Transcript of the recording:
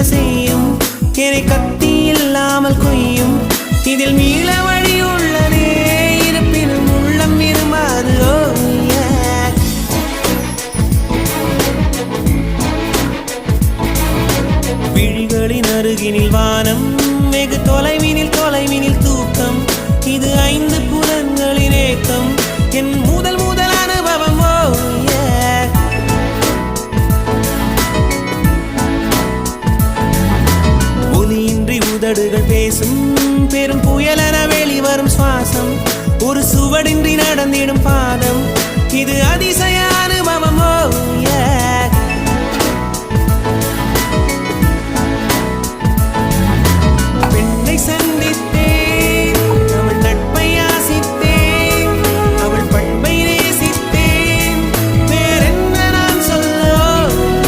என்ன செய்யும். என்னை கத்தி இல்லாமல் கொய்யும். இதில் மீள வழி உள்ளதே. இருப்பினும் உள்ளம் இருமாறு விழிகளின் அருகினில் வானம் வெகு தொலைவினில் தொலைவினில் தூக்கம். இது ஐந்து புலன்களின் ஏக்கம் பாசம். ஒரு சுவடின்றி நடந்திடும்